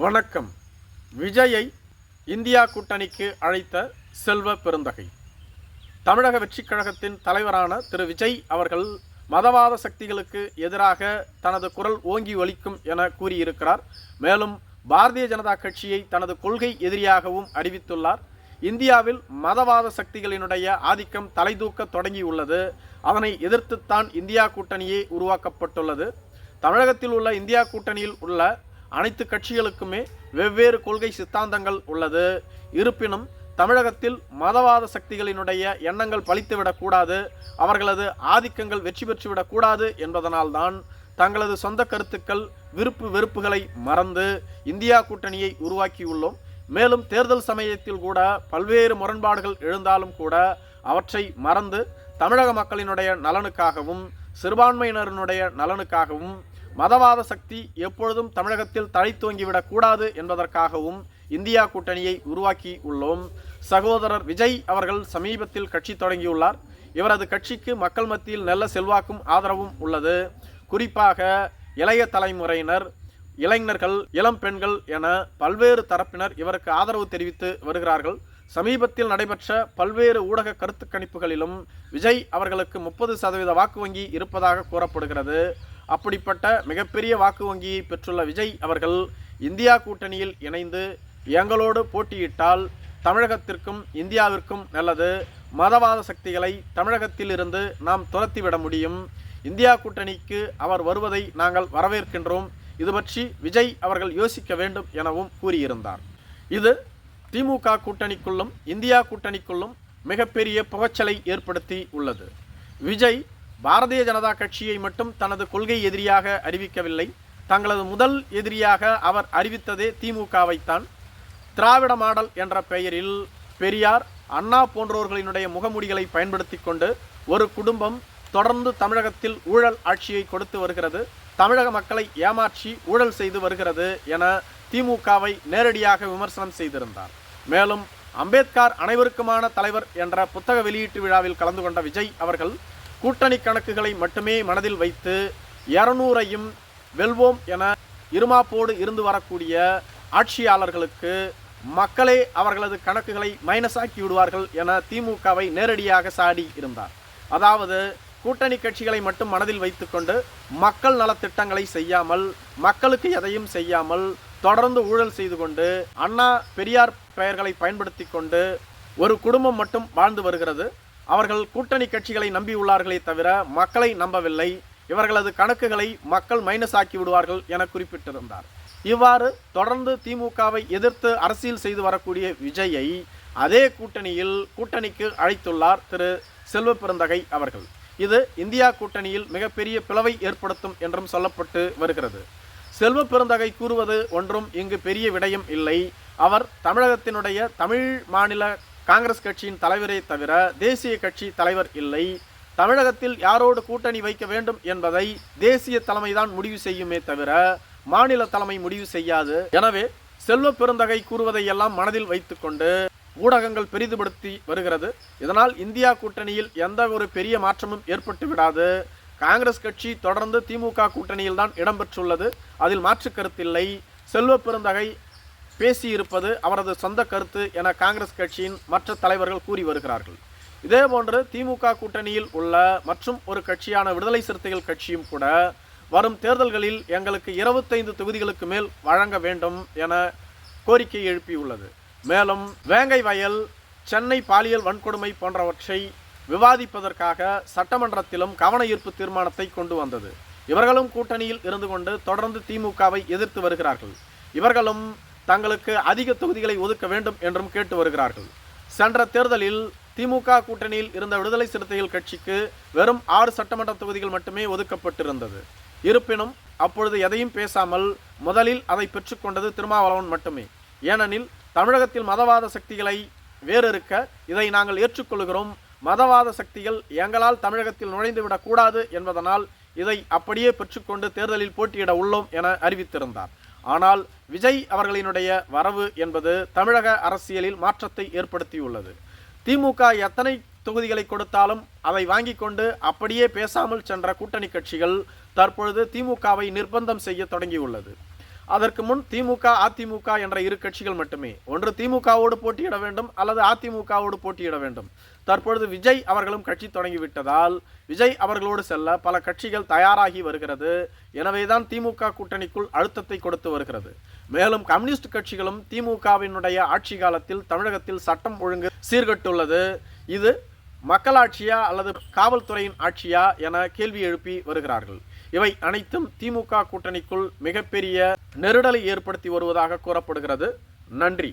வணக்கம். விஜயை இந்தியா கூட்டணிக்கு அழைத்த செல்வ பெருந்தகை. தமிழக வெற்றிக் கழகத்தின் தலைவரான திரு விஜய் அவர்கள் மதவாத சக்திகளுக்கு எதிராக தனது குரல் ஓங்கி ஒலிக்கும் என கூறியிருக்கிறார். மேலும் பாரதிய ஜனதா கட்சியை தனது கொள்கை எதிரியாகவும் அறிவித்துள்ளார் இந்தியாவில் மதவாத சக்திகளினுடைய ஆதிக்கம் தலைதூக்க தொடங்கியுள்ளது. அதனை எதிர்த்துத்தான் இந்தியா கூட்டணியே உருவாக்கப்பட்டுள்ளது. தமிழகத்தில் உள்ள இந்தியா கூட்டணியில் உள்ள அனைத்து கட்சிகளுக்குமே வெவ்வேறு கொள்கை சித்தாந்தங்கள் உள்ளது. இருப்பினும் தமிழகத்தில் மதவாத சக்திகளினுடைய எண்ணங்கள் பழித்துவிடக்கூடாது அவர்களது ஆதிக்கங்கள் வெற்றி பெற்றுவிடக்கூடாது என்பதனால்தான் தங்களது சொந்த கருத்துக்கள் விருப்பு வெறுப்புகளை மறந்து இந்தியா கூட்டணியை உருவாக்கியுள்ளோம். மேலும் தேர்தல் சமயத்தில் கூட பல்வேறு முரண்பாடுகள் எழுந்தாலும் கூட அவற்றை மறந்து தமிழக மக்களினுடைய நலனுக்காகவும் சிறுபான்மையினரினுடைய நலனுக்காகவும் மதவாத சக்தி எப்பொழுதும் தமிழகத்தில் தழைத்தோங்கிவிடக் கூடாது என்பதற்காகவும் இந்தியா கூட்டணியை உருவாக்கி உள்ளோம். சகோதரர் விஜய் அவர்கள் சமீபத்தில் கட்சி தொடங்கியுள்ளார். இவரது கட்சிக்கு மக்கள் மத்தியில் நல்ல செல்வாக்கும் ஆதரவும் உள்ளது. குறிப்பாக இளைய தலைமுறையினர் இளைஞர்கள் இளம் பெண்கள் என பல்வேறு தரப்பினர் இவருக்கு ஆதரவு தெரிவித்து வருகிறார்கள். சமீபத்தில் நடைபெற்ற பல்வேறு ஊடக கருத்து கணிப்புகளிலும் விஜய் அவர்களுக்கு முப்பது சதவீத வாக்கு வங்கி இருப்பதாக கூறப்படுகிறது. அப்படிப்பட்ட மிகப்பெரிய வாக்கு வங்கியை பெற்றுள்ள விஜய் அவர்கள் இந்தியா கூட்டணியில் இணைந்து எங்களோடு போட்டியிட்டால் தமிழகத்திற்கும் இந்தியாவிற்கும் நல்லது. மதவாத சக்திகளை தமிழகத்தில் இருந்து நாம் துரத்திவிட முடியும். இந்தியா கூட்டணிக்கு அவர் வருவதை நாங்கள் வரவேற்கின்றோம். இது பற்றி விஜய் அவர்கள் யோசிக்க வேண்டும் எனவும் கூறியிருந்தார். இது திமுக கூட்டணிக்குள்ளும் இந்தியா கூட்டணிக்குள்ளும் மிகப்பெரிய புகைச்சலை ஏற்படுத்தி உள்ளது. விஜய் பாரதிய ஜனதா கட்சியை மட்டும் தனது கொள்கை எதிரியாக அறிவிக்கவில்லை. தங்களது முதல் எதிரியாக அவர் அறிவித்ததே திமுகவைத்தான் திராவிட மாடல் என்ற பெயரில் பெரியார் அண்ணா போன்றோர்களினுடைய முகமுடிகளை பயன்படுத்தி கொண்டு ஒரு குடும்பம் தொடர்ந்து தமிழகத்தில் ஊழல் ஆட்சியை கொடுத்து வருகிறது. தமிழக மக்களை ஏமாற்றி ஊழல் செய்து வருகிறது என திமுகவை நேரடியாக விமர்சனம் செய்திருந்தார். மேலும் அம்பேத்கர் அனைவருக்குமான தலைவர் என்ற புத்தக வெளியீட்டு விழாவில் கலந்து கொண்ட விஜய் அவர்கள் கூட்டணி கணக்குகளை மட்டுமே மனதில் வைத்து இரநூறையும் வெல்வோம் என இருமாப்போடு இருந்து வரக்கூடிய ஆட்சியாளர்களுக்கு மக்களே அவர்களது கணக்குகளை மைனஸ் ஆக்கி விடுவார்கள் என திமுகவை நேரடியாக சாடி இருந்தார். அதாவது கூட்டணி கட்சிகளை மட்டும் மனதில் வைத்துக்கொண்டு மக்கள் நலத்திட்டங்களை செய்யாமல் மக்களுக்கு எதையும் செய்யாமல் தொடர்ந்து ஊழல் செய்து கொண்டு அண்ணா பெரியார் பெயர்களை பயன்படுத்தி கொண்டு ஒரு குடும்பம் மட்டும் வாழ்ந்து வருகிறது. அவர்கள் கூட்டணி கட்சிகளை நம்பியுள்ளார்களே தவிர மக்களை நம்பவில்லை. இவர்களது கணக்குகளை மக்கள் மைனஸ் ஆக்கி விடுவார்கள் என குறிப்பிட்டிருந்தார். இவ்வாறு தொடர்ந்து திமுகவை எதிர்த்து அரசியல் செய்து வரக்கூடிய விஜயை அதே கூட்டணியில் கூட்டணிக்கு அழைத்துள்ளார் திரு செல்வ பெருந்தகை அவர்கள். இது இந்தியா கூட்டணியில் மிகப்பெரிய பிளவை ஏற்படுத்தும் என்றும் சொல்லப்பட்டு வருகிறது. செல்வ பெருந்தகை கூறுவது ஒன்றும் இங்கு பெரிய விடயம் இல்லை. அவர் தமிழகத்தினுடைய தமிழ் மாநில காங்கிரஸ் கட்சியின் தலைவரே தவிர தேசிய கட்சி தலைவர் இல்லை. தமிழகத்தில் யாரோடு கூட்டணி வைக்க வேண்டும் என்பதை தேசிய தலைமைதான் முடிவு செய்யுமே தவிர மாநில தலைமை முடிவு செய்யாது. எனவே செல்வ பெருந்தகை கூறுவதையெல்லாம் மனதில் வைத்துக்கொண்டு ஊடகங்கள் பெரிதுபடுத்தி வருகிறது. இதனால் இந்தியா கூட்டணியில் எந்த ஒரு பெரிய மாற்றமும் ஏற்பட்டு விடாது. காங்கிரஸ் கட்சி தொடர்ந்து திமுக கூட்டணியில் தான் இடம்பெற்றுள்ளது அதில் மாற்று கருத்தில்லை. செல்வ பெருந்தகை பேசியிருப்பது அவரது சொந்த கருத்து என காங்கிரஸ் கட்சியின் மற்ற தலைவர்கள் கூறி வருகிறார்கள். இதேபோன்று திமுக கூட்டணியில் உள்ள மற்றும் ஒரு கட்சியான விடுதலை சிறுத்தைகள் கட்சியும் கூட வரும் தேர்தல்களில் எங்களுக்கு இருபத்தைந்து தொகுதிகளுக்கு மேல் வழங்க வேண்டும் என கோரிக்கை எழுப்பியுள்ளது. மேலும் வேங்கை வயல் சென்னை பாலியல் வன்கொடுமை போன்றவற்றை விவாதிப்பதற்காக சட்டமன்றத்திலும் கவன ஈர்ப்பு தீர்மானத்தை கொண்டு வந்தது. இவர்களும் கூட்டணியில் இருந்து கொண்டு தொடர்ந்து திமுகவை எதிர்த்து வருகிறார்கள். இவர்களும் தங்களுக்கு அதிக தொகுதிகளை ஒதுக்க வேண்டும் என்றும் கேட்டு வருகிறார்கள். சென்ற தேர்தலில் திமுக கூட்டணியில் இருந்த விடுதலை சிறுத்தைகள் கட்சிக்கு வெறும் ஆறு சட்டமன்ற தொகுதிகள் மட்டுமே ஒதுக்கப்பட்டிருந்தது. இருப்பினும் அப்பொழுது எதையும் பேசாமல் முதலில் அதை பெற்றுக்கொண்டது திருமாவளவன் மட்டுமே. ஏனெனில் தமிழகத்தில் மதவாத சக்திகளை வேறிருக்க இதை நாங்கள் ஏற்றுக்கொள்கிறோம். மதவாத சக்திகள் எங்களால் தமிழகத்தில் நுழைந்துவிடக்கூடாது என்பதனால் இதை அப்படியே பெற்றுக்கொண்டு தேர்தலில் போட்டியிட உள்ளோம் என அறிவித்திருந்தார். ஆனால் விஜய் அவர்களினுடைய வரவு என்பது தமிழக அரசியலில் மாற்றத்தை ஏற்படுத்தியுள்ளது. திமுக எத்தனை தொகுதிகளை கொடுத்தாலும் அதை வாங்கி கொண்டு அப்படியே பேசாமல் சென்ற கூட்டணி கட்சிகள் தற்பொழுது திமுகவை நிர்பந்தம் செய்ய தொடங்கியுள்ளது. அதற்கு முன் திமுக அதிமுக என்ற இரு கட்சிகள் மட்டுமே. ஒன்று திமுகவோடு போட்டியிட வேண்டும் அல்லது அதிமுகவோடு போட்டியிட வேண்டும். தற்பொழுது விஜய் அவர்களும் கட்சி தொடங்கிவிட்டதால் விஜய் அவர்களோடு செல்ல பல கட்சிகள் தயாராகி வருகிறது. எனவேதான் திமுக கூட்டணிக்குள் அழுத்தத்தை கொடுத்து வருகிறது. மேலும் கம்யூனிஸ்ட் கட்சிகளும் திமுகவினுடைய ஆட்சி காலத்தில் தமிழகத்தில் சட்டம் ஒழுங்கு சீர்கட்டுள்ளது. இது மக்களாட்சியா அல்லது காவல்துறையின் ஆட்சியா என கேள்வி எழுப்பி வருகிறார்கள். இவை அனைத்தும் திமுக கூட்டணிக்குள் மிகப்பெரிய நெருடலை ஏற்படுத்தி வருவதாக கூறப்படுகிறது. நன்றி.